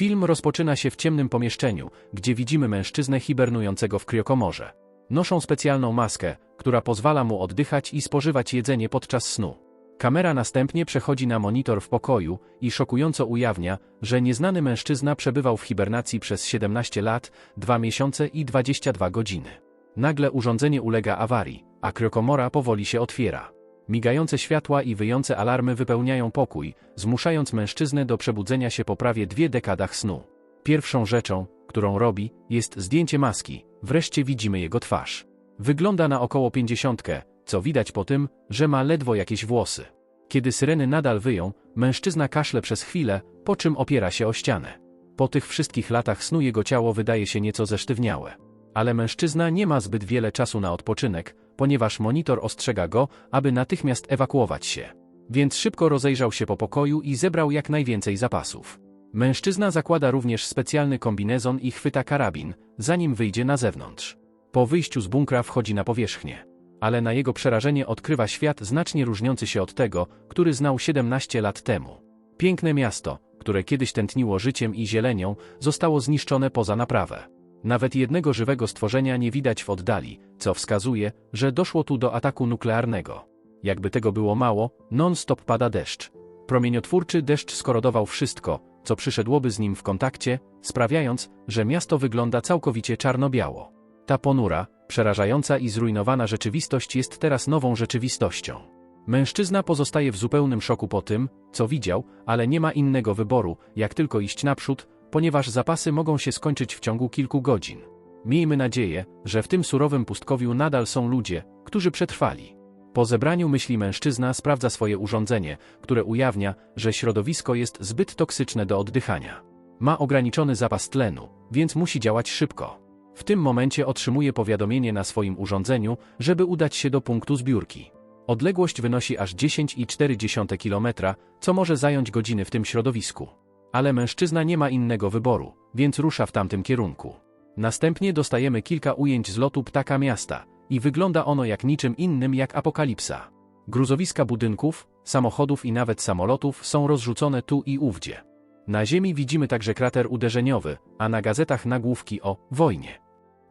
Film rozpoczyna się w ciemnym pomieszczeniu, gdzie widzimy mężczyznę hibernującego w kriokomorze. Noszą specjalną maskę, która pozwala mu oddychać i spożywać jedzenie podczas snu. Kamera następnie przechodzi na monitor w pokoju i szokująco ujawnia, że nieznany mężczyzna przebywał w hibernacji przez 17 lat, 2 miesiące i 22 godziny. Nagle urządzenie ulega awarii, a kriokomora powoli się otwiera. Migające światła i wyjące alarmy wypełniają pokój, zmuszając mężczyznę do przebudzenia się po prawie dwie dekadach snu. Pierwszą rzeczą, którą robi, jest zdjęcie maski, wreszcie widzimy jego twarz. Wygląda na około pięćdziesiątkę, co widać po tym, że ma ledwo jakieś włosy. Kiedy syreny nadal wyją, mężczyzna kaszle przez chwilę, po czym opiera się o ścianę. Po tych wszystkich latach snu jego ciało wydaje się nieco zesztywniałe. Ale mężczyzna nie ma zbyt wiele czasu na odpoczynek, ponieważ monitor ostrzega go, aby natychmiast ewakuować się. Więc szybko rozejrzał się po pokoju i zebrał jak najwięcej zapasów. Mężczyzna zakłada również specjalny kombinezon i chwyta karabin, zanim wyjdzie na zewnątrz. Po wyjściu z bunkra wchodzi na powierzchnię. Ale na jego przerażenie odkrywa świat znacznie różniący się od tego, który znał 17 lat temu. Piękne miasto, które kiedyś tętniło życiem i zielenią, zostało zniszczone poza naprawę. Nawet jednego żywego stworzenia nie widać w oddali, co wskazuje, że doszło tu do ataku nuklearnego. Jakby tego było mało, non-stop pada deszcz. Promieniotwórczy deszcz skorodował wszystko, co przyszedłoby z nim w kontakcie, sprawiając, że miasto wygląda całkowicie czarno-biało. Ta ponura, przerażająca i zrujnowana rzeczywistość jest teraz nową rzeczywistością. Mężczyzna pozostaje w zupełnym szoku po tym, co widział, ale nie ma innego wyboru, jak tylko iść naprzód, ponieważ zapasy mogą się skończyć w ciągu kilku godzin. Miejmy nadzieję, że w tym surowym pustkowiu nadal są ludzie, którzy przetrwali. Po zebraniu myśli mężczyzna sprawdza swoje urządzenie, które ujawnia, że środowisko jest zbyt toksyczne do oddychania. Ma ograniczony zapas tlenu, więc musi działać szybko. W tym momencie otrzymuje powiadomienie na swoim urządzeniu, żeby udać się do punktu zbiórki. Odległość wynosi aż 10,4 km, co może zająć godziny w tym środowisku. Ale mężczyzna nie ma innego wyboru, więc rusza w tamtym kierunku. Następnie dostajemy kilka ujęć z lotu ptaka miasta i wygląda ono jak niczym innym jak apokalipsa. Gruzowiska budynków, samochodów i nawet samolotów są rozrzucone tu i ówdzie. Na ziemi widzimy także krater uderzeniowy, a na gazetach nagłówki o wojnie.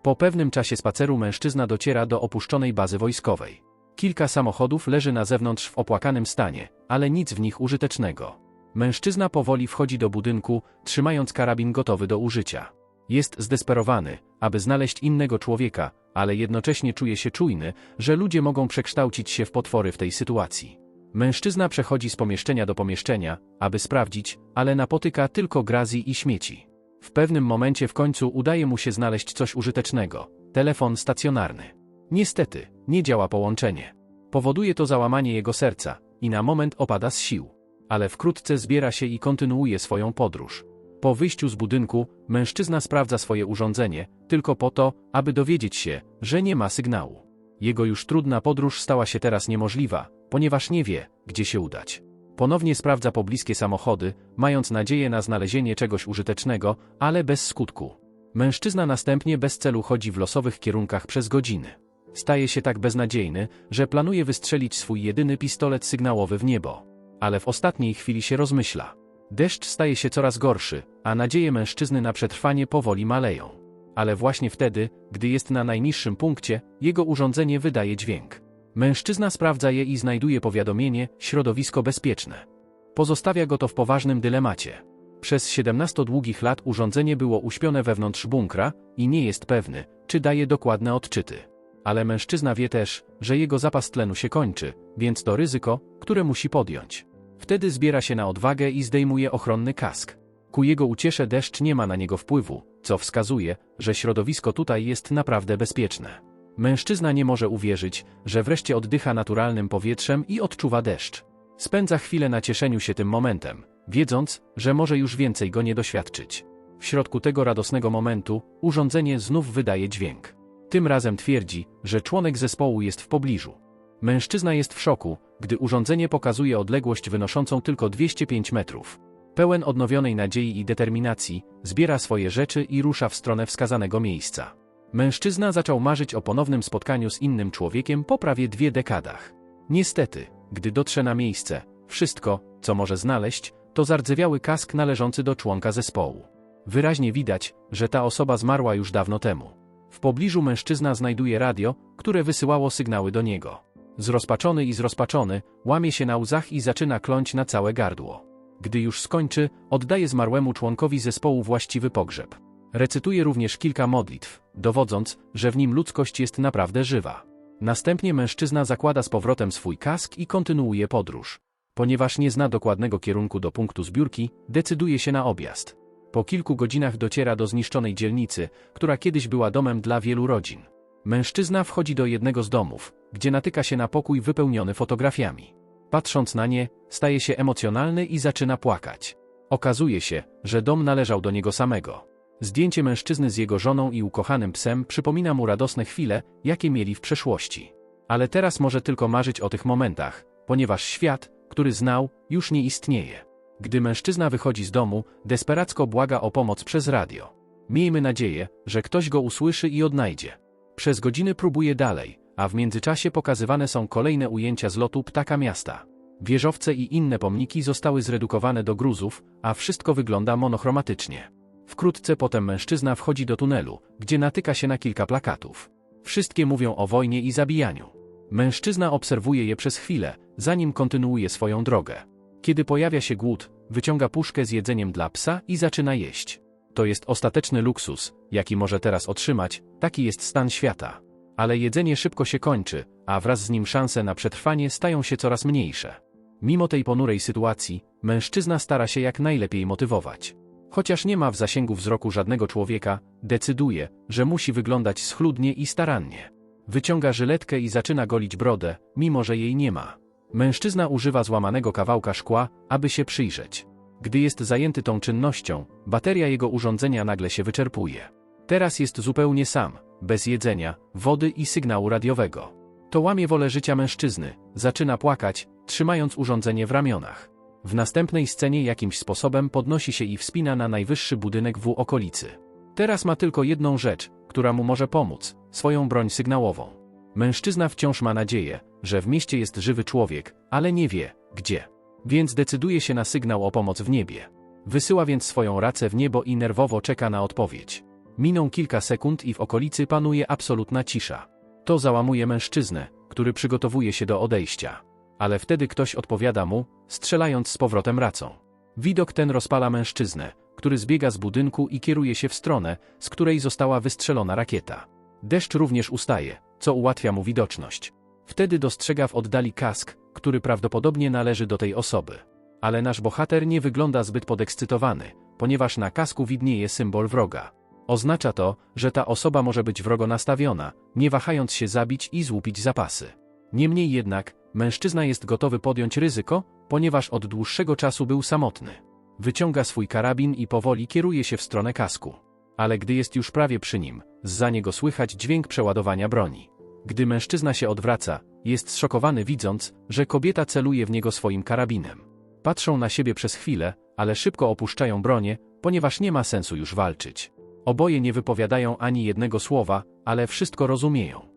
Po pewnym czasie spaceru mężczyzna dociera do opuszczonej bazy wojskowej. Kilka samochodów leży na zewnątrz w opłakanym stanie, ale nic w nich użytecznego. Mężczyzna powoli wchodzi do budynku, trzymając karabin gotowy do użycia. Jest zdesperowany, aby znaleźć innego człowieka, ale jednocześnie czuje się czujny, że ludzie mogą przekształcić się w potwory w tej sytuacji. Mężczyzna przechodzi z pomieszczenia do pomieszczenia, aby sprawdzić, ale napotyka tylko grazi i śmieci. W pewnym momencie w końcu udaje mu się znaleźć coś użytecznego telefon stacjonarny. Niestety, nie działa połączenie. Powoduje to załamanie jego serca i na moment opada z sił. Ale wkrótce zbiera się i kontynuuje swoją podróż. Po wyjściu z budynku, mężczyzna sprawdza swoje urządzenie, tylko po to, aby dowiedzieć się, że nie ma sygnału. Jego już trudna podróż stała się teraz niemożliwa, ponieważ nie wie, gdzie się udać. Ponownie sprawdza pobliskie samochody, mając nadzieję na znalezienie czegoś użytecznego, ale bez skutku. Mężczyzna następnie bez celu chodzi w losowych kierunkach przez godziny. Staje się tak beznadziejny, że planuje wystrzelić swój jedyny pistolet sygnałowy w niebo. Ale w ostatniej chwili się rozmyśla. Deszcz staje się coraz gorszy, a nadzieje mężczyzny na przetrwanie powoli maleją. Ale właśnie wtedy, gdy jest na najniższym punkcie, jego urządzenie wydaje dźwięk. Mężczyzna sprawdza je i znajduje powiadomienie środowisko bezpieczne. Pozostawia go to w poważnym dylemacie. Przez 17 długich lat urządzenie było uśpione wewnątrz bunkra i nie jest pewny, czy daje dokładne odczyty. Ale mężczyzna wie też, że jego zapas tlenu się kończy, więc to ryzyko, które musi podjąć. Wtedy zbiera się na odwagę i zdejmuje ochronny kask. Ku jego uciesze deszcz nie ma na niego wpływu, co wskazuje, że środowisko tutaj jest naprawdę bezpieczne. Mężczyzna nie może uwierzyć, że wreszcie oddycha naturalnym powietrzem i odczuwa deszcz. Spędza chwilę na cieszeniu się tym momentem, wiedząc, że może już więcej go nie doświadczyć. W środku tego radosnego momentu urządzenie znów wydaje dźwięk. Tym razem twierdzi, że członek zespołu jest w pobliżu. Mężczyzna jest w szoku, gdy urządzenie pokazuje odległość wynoszącą tylko 205 metrów. Pełen odnowionej nadziei i determinacji, zbiera swoje rzeczy i rusza w stronę wskazanego miejsca. Mężczyzna zaczął marzyć o ponownym spotkaniu z innym człowiekiem po prawie dwie dekadach. Niestety, gdy dotrze na miejsce, wszystko, co może znaleźć, to zardzewiały kask należący do członka zespołu. Wyraźnie widać, że ta osoba zmarła już dawno temu. W pobliżu mężczyzna znajduje radio, które wysyłało sygnały do niego. Zrozpaczony i zrozpaczony, łamie się na łzach i zaczyna kląć na całe gardło. Gdy już skończy, oddaje zmarłemu członkowi zespołu właściwy pogrzeb. Recytuje również kilka modlitw, dowodząc, że w nim ludzkość jest naprawdę żywa. Następnie mężczyzna zakłada z powrotem swój kask i kontynuuje podróż. Ponieważ nie zna dokładnego kierunku do punktu zbiórki, decyduje się na objazd. Po kilku godzinach dociera do zniszczonej dzielnicy, która kiedyś była domem dla wielu rodzin. Mężczyzna wchodzi do jednego z domów, gdzie natyka się na pokój wypełniony fotografiami. Patrząc na nie, staje się emocjonalny i zaczyna płakać. Okazuje się, że dom należał do niego samego. Zdjęcie mężczyzny z jego żoną i ukochanym psem przypomina mu radosne chwile, jakie mieli w przeszłości. Ale teraz może tylko marzyć o tych momentach, ponieważ świat, który znał, już nie istnieje. Gdy mężczyzna wychodzi z domu, desperacko błaga o pomoc przez radio. Miejmy nadzieję, że ktoś go usłyszy i odnajdzie. Przez godziny próbuje dalej, a w międzyczasie pokazywane są kolejne ujęcia z lotu ptaka miasta. Wieżowce i inne pomniki zostały zredukowane do gruzów, a wszystko wygląda monochromatycznie. Wkrótce potem mężczyzna wchodzi do tunelu, gdzie natyka się na kilka plakatów. Wszystkie mówią o wojnie i zabijaniu. Mężczyzna obserwuje je przez chwilę, zanim kontynuuje swoją drogę. Kiedy pojawia się głód, wyciąga puszkę z jedzeniem dla psa i zaczyna jeść. To jest ostateczny luksus, jaki może teraz otrzymać, taki jest stan świata. Ale jedzenie szybko się kończy, a wraz z nim szanse na przetrwanie stają się coraz mniejsze. Mimo tej ponurej sytuacji, mężczyzna stara się jak najlepiej motywować. Chociaż nie ma w zasięgu wzroku żadnego człowieka, decyduje, że musi wyglądać schludnie i starannie. Wyciąga żyletkę i zaczyna golić brodę, mimo że jej nie ma. Mężczyzna używa złamanego kawałka szkła, aby się przyjrzeć. Gdy jest zajęty tą czynnością, bateria jego urządzenia nagle się wyczerpuje. Teraz jest zupełnie sam, bez jedzenia, wody i sygnału radiowego. To łamie wolę życia mężczyzny, zaczyna płakać, trzymając urządzenie w ramionach. W następnej scenie jakimś sposobem podnosi się i wspina na najwyższy budynek w okolicy. Teraz ma tylko jedną rzecz, która mu może pomóc swoją broń sygnałową. Mężczyzna wciąż ma nadzieję, że w mieście jest żywy człowiek, ale nie wie, gdzie. Więc decyduje się na sygnał o pomoc w niebie. Wysyła więc swoją racę w niebo i nerwowo czeka na odpowiedź. Miną kilka sekund i w okolicy panuje absolutna cisza. To załamuje mężczyznę, który przygotowuje się do odejścia. Ale wtedy ktoś odpowiada mu, strzelając z powrotem racą. Widok ten rozpala mężczyznę, który zbiega z budynku i kieruje się w stronę, z której została wystrzelona rakieta. Deszcz również ustaje, co ułatwia mu widoczność. Wtedy dostrzega w oddali kask, który prawdopodobnie należy do tej osoby. Ale nasz bohater nie wygląda zbyt podekscytowany, ponieważ na kasku widnieje symbol wroga. Oznacza to, że ta osoba może być wrogo nastawiona, nie wahając się zabić i złupić zapasy. Niemniej jednak, mężczyzna jest gotowy podjąć ryzyko, ponieważ od dłuższego czasu był samotny. Wyciąga swój karabin i powoli kieruje się w stronę kasku. Ale gdy jest już prawie przy nim, zza niego słychać dźwięk przeładowania broni. Gdy mężczyzna się odwraca, jest zszokowany widząc, że kobieta celuje w niego swoim karabinem. Patrzą na siebie przez chwilę, ale szybko opuszczają bronię, ponieważ nie ma sensu już walczyć. Oboje nie wypowiadają ani jednego słowa, ale wszystko rozumieją.